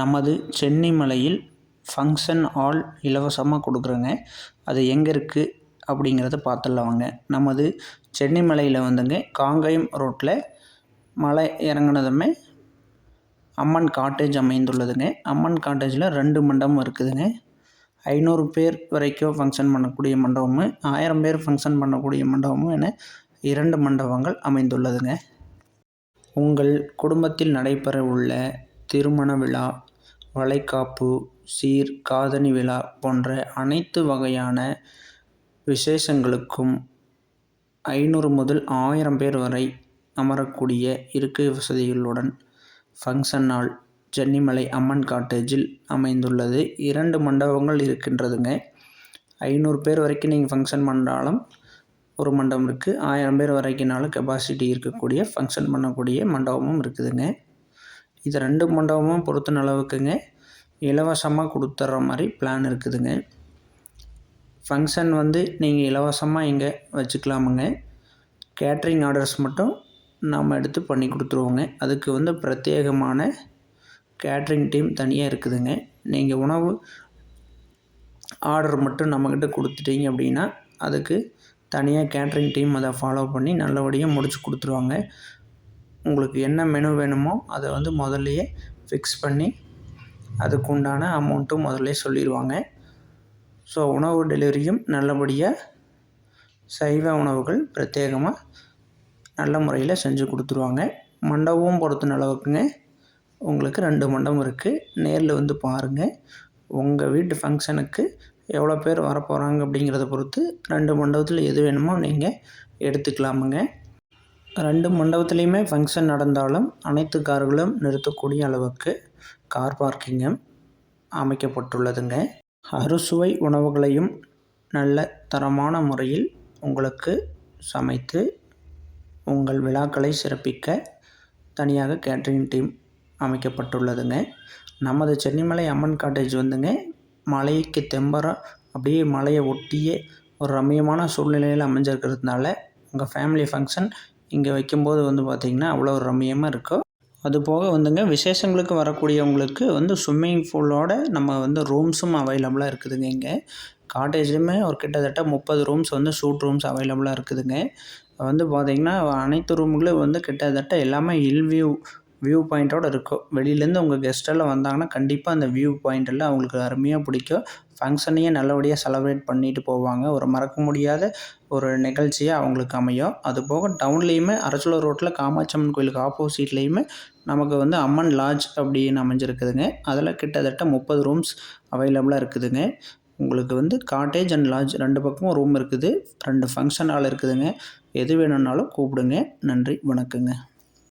நமது சென்னை மலையில் function hall இலவசமாக கொடுக்குறோங்க. அது எங்கே இருக்குது அப்படிங்கிறத பார்த்துடலாம் வாங்க. நமது சென்னிமலையில் வந்துங்க காங்கயம் ரோட்டில் மலை இறங்குனதுமே அம்மன் காட்டேஜ் அமைந்துள்ளதுங்க. அம்மன் காட்டேஜில் ரெண்டு மண்டபம் இருக்குதுங்க. ஐநூறு பேர் வரைக்கும் ஃபங்க்ஷன் பண்ணக்கூடிய மண்டபமும் ஆயிரம் பேர் ஃபங்க்ஷன் பண்ணக்கூடிய மண்டபமும் என இரண்டு மண்டபங்கள் அமைந்துள்ளதுங்க. உங்கள் குடும்பத்தில் நடைபெற உள்ள திருமண விழா வளைகாப்பு சீர் காதணி விழா போன்ற அனைத்து வகையான விசேஷங்களுக்கும் ஐநூறு முதல் ஆயிரம் பேர் வரை அமரக்கூடிய இருக்கை வசதிகளுடன் ஃபங்க்ஷன் ஹால் சென்னிமலை அம்மன் காட்டேஜில் அமைந்துள்ளது. இரண்டு மண்டபங்கள் இருக்கின்றதுங்க. ஐநூறு பேர் வரைக்கும் நீங்கள் ஃபங்க்ஷன் பண்ணாலும் ஒரு மண்டபம் இருக்குது ஆயிரம் பேர் வரைக்கும்னாலும் கெப்பாசிட்டி இருக்கக்கூடிய ஃபங்க்ஷன் பண்ணக்கூடிய மண்டபமும் இருக்குதுங்க. இது ரெண்டு மண்டபமும் பொறுத்த அளவுக்குங்க. இலவசமாக கொடுத்துட்ற மாதிரி பிளான் இருக்குதுங்க. ஃபங்க்ஷன் வந்து நீங்கள் இலவசமாக இங்கே வச்சுக்கலாமுங்க. கேட்ரிங் ஆர்டர்ஸ் மட்டும் நாம் எடுத்து பண்ணி கொடுத்துருவோங்க. அதுக்கு வந்து பிரத்யேகமான கேட்ரிங் டீம் தனியாக இருக்குதுங்க. நீங்கள் உணவு ஆர்டர் மட்டும் நம்மக்கிட்ட கொடுத்துட்டீங்க அப்படின்னா அதுக்கு தனியாக கேட்ரிங் டீம் அதை ஃபாலோ பண்ணி நல்லபடியாக முடிச்சு கொடுத்துருவாங்க. உங்களுக்கு என்ன மெனு வேணுமோ அதை வந்து முதல்லையே ஃபிக்ஸ் பண்ணி அதுக்கு உண்டான அமௌண்ட்டும் முதல்ல சொல்லிடுவாங்க ஸோ உணவு டெலிவரியும் நல்லபடியாக சைவ உணவுகள் பிரத்யேகமாக நல்ல முறையில் செஞ்சு கொடுத்துருவாங்க. மண்டபமும் பொறுத்தின அளவுக்குங்க. உங்களுக்கு ரெண்டு மண்டபம் இருக்குது நேரில் வந்து பாருங்கள் உங்கள் வீட்டு ஃபங்க்ஷனுக்கு எவ்வளோ பேர் வரப்போகிறாங்க அப்படிங்கிறத பொறுத்து ரெண்டு மண்டபத்தில் எது வேணுமோ நீங்கள் எடுத்துக்கலாமுங்க. ரெண்டு மண்டபத்துலேயுமே ஃபங்க்ஷன் நடந்தாலும் அனைத்து கார்களும் நிறுத்தக்கூடிய அளவுக்கு கார் பார்க்கிங்கும் அமைக்கப்பட்டுள்ளதுங்க. அறுசுவை உணவுகளையும் நல்ல தரமான முறையில் உங்களுக்கு சமைத்து உங்கள் விழாக்களை சிறப்பிக்க தனியாக கேட்ரிங் டீம் அமைக்கப்பட்டுள்ளதுங்க. நமது சென்னிமலை அம்மன் காட்டேஜ் வந்துங்க மலைக்கு தெம்பரம் அப்படியே மலையை ஒட்டியே ஒரு ரம்மியமான சூழ்நிலையில் அமைஞ்சிருக்கிறதுனால உங்கள் ஃபேமிலி ஃபங்க்ஷன் இங்கே வைக்கும்போது வந்து பார்த்திங்கன்னா அவ்வளோ ஒரு ரம்மியமாக இருக்கும் அது போக வந்துங்க விசேஷங்களுக்கு வரக்கூடியவங்களுக்கு வந்து ஸ்விம்மிங் பூலோட நம்ம வந்து ரூம்ஸும் அவைலபிளாக இருக்குதுங்க இங்கே. காட்டேஜ்லேயுமே ஒரு கிட்டத்தட்ட முப்பது ரூம்ஸ் வந்து ஷூட் ரூம்ஸ் அவைலபிளாக இருக்குதுங்க. வந்து பார்த்திங்கன்னா அனைத்து ரூமுகளும் வந்து கிட்டத்தட்ட எல்லாமே ஹில் வியூ வியூ பாயிண்ட்டோடு இருக்கும். வெளியிலேருந்து உங்கள் கெஸ்ட்டெல்லாம் வந்தாங்கன்னா கண்டிப்பாக அந்த வியூ பாயிண்டெல்லாம் அவங்களுக்கு அருமையாக பிடிக்கும். ஃபங்க்ஷனையும் நல்லபடியாக செலப்ரேட் பண்ணிட்டு போவாங்க. ஒரு மறக்க முடியாத ஒரு நிகழ்ச்சியாக அவங்களுக்கு அமையும். அது போக டவுன்லேயுமே அரசலூர் ரோட்டில் காமாட்சம்மன் கோயிலுக்கு ஆப்போசிட்லேயுமே நமக்கு வந்து அம்மன் லாட்ஜ் அப்படின்னு அமைஞ்சிருக்குதுங்க. அதில் கிட்டத்தட்ட முப்பது ரூம்ஸ் அவைலபிளாக இருக்குதுங்க. உங்களுக்கு வந்து காட்டேஜ் அண்ட் லாட்ஜ் ரெண்டு பக்கமும் ரூம் இருக்குது. ரெண்டு ஃபங்க்ஷன் ஹால் இருக்குதுங்க. எது வேணும்னாலும் கூப்பிடுங்க. நன்றி வணக்கங்க.